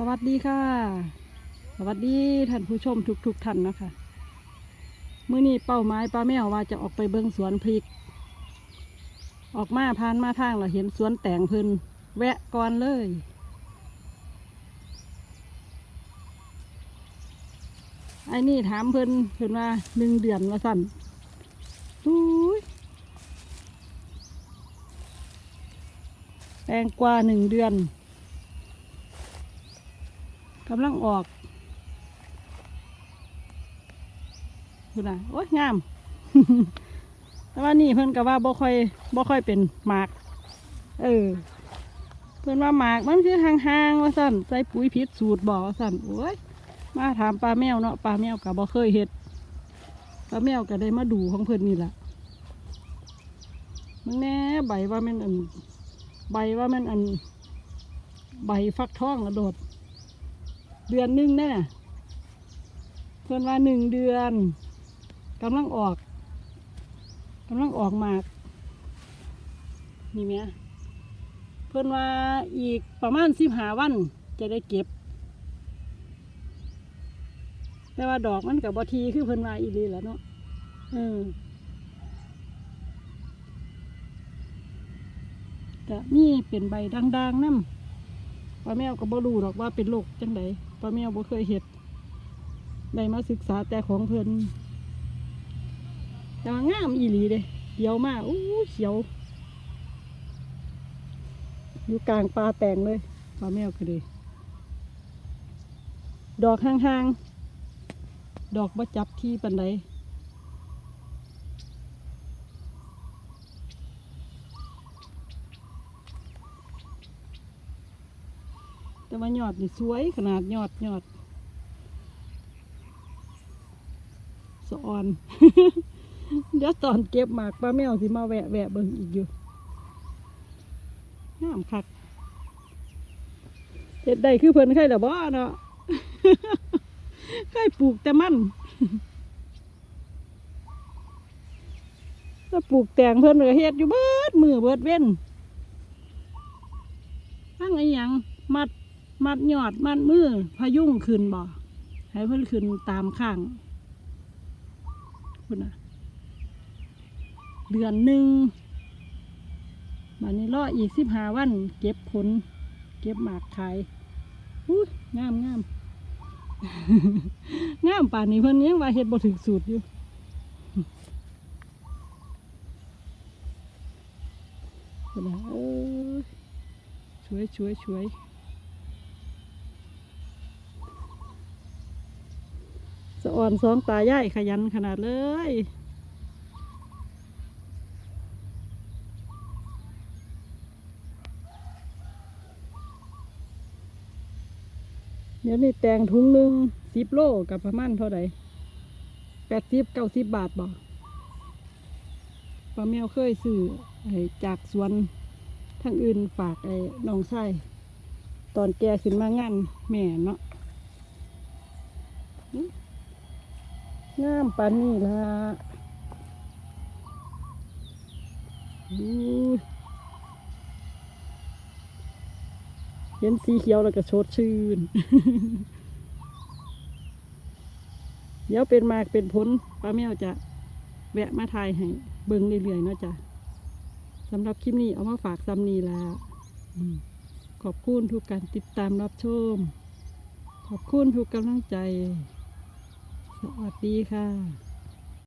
สวัสดีค่ะ สวัสดีท่านผู้ชมทุกๆท่านนะคะมื้อนี้เป้าหมายป้าแมวว่าจะออกไปเบิ่งสวนพริก ออกมาผ่านมาทางเราเห็นสวนแตงพิ่นแวะก่อนเลย ไอ้นี่ถามเพิ่นเพิ่นว่าหนึ่งเดือนว่าสั่นอุ้ยแตงกว่าหนึ่งเดือน กำลังออกคุณนะโอ้ยงาม แต่ว่านี่เพิ่นก็ว่าบ่ค่อยบ่ค่อยเป็นหมาก เออ เพิ่นว่าหมากมันคือห่างๆว่าสั่นใส่ปุ๋ยผิดสูตรบ่ว่าสั่นโอ้ยมาถามปลาแมวเนาะปลาแมวกับบ่เคยเห็ดปลาแมวก็ได้มาดูของเพิ่นนี่แหละมันแน่ใบว่ามันอัน ใบว่ามันอัน ใบฟักทองกระโดด เดือนหนึงแน่น่ะเพิ่นว่าหนึ่งเดือนกำลังออกกำลังออกหมากนี่แหมเพิ่นว่าอีกประมาณสิบหาวันจะได้เก็บ แต่ว่าดอกมันกับบอทีคือเพิ่นว่าอีหลีแหล้วเนาะเออก็มีเป็นใบด่างๆน้ำป้าแมวก็บ่รู้หรอกว่าเป็นโรคจังไดป้าแมวบ่เคยเห็ดได้มาศึกษาแต่ของเพิ่นแต่ว่างามอีหลีเด้เขียวมากอู้เขียว อยู่กลางป่าแตงเลยป้าแมวก็เลยดอกห่างๆ ดอกบ่จับที่ปันได ว่ายอดนี่สวยขนาดยอดยอดสะออน เดี๋ยวตอนเก็บหมากปลาแมวสิมาแวะแวะเบิ่งอีกอยู่งามคักเห็ดใดคือเพิ่นใครละบ่เนาะใครปลูกแต่มันถ้าปลูกแตงเพิ่นก็เฮ็ดอยู่เบิดมือเบิดเว้นตั้งไอ้หยังมัด มัดยอดมัดมือพยุงขึ้นบ่ให้เพิ่นขึ้นตามข้างคุณนะเดือนหนึ่งบัดนี้รออีกสิบห้าวัน เก็บผล เก็บหมากขายอู้งามงามงามป่านนี้เพิ่นยังว่าเฮ็ดบ่ถึกสูตรอยู่เพิ่นน่ะเออสวยสวยสวยะอ่อนสองตายายขยันขนาดเลยเดี๋ยวนี้แตงถุงหนึ่งสิบโลกับประมาณเท่าไหร่แปดสิบเก้าสิบบาทบ่ป้าแมวเคยซื้อจากสวนทางอื่นฝากไอ้น้องชายตอนแกขึ้นมางานแม่เนาะ งามปานนี่ละเห็นสีเขียวแล้วก็ชดชื่น เดี๋ยวเป็นมากเป็นผลป้าแมวจะแวะมาทายให้เบิ่งเรื่อยๆนะจ้ะสำหรับคลิปนี้เอามาฝากซ้ำนี้ละขอบคุณทุกการติดตามรับชม ขอบคุณทุกกำลังใจ สวัสดีค่ะ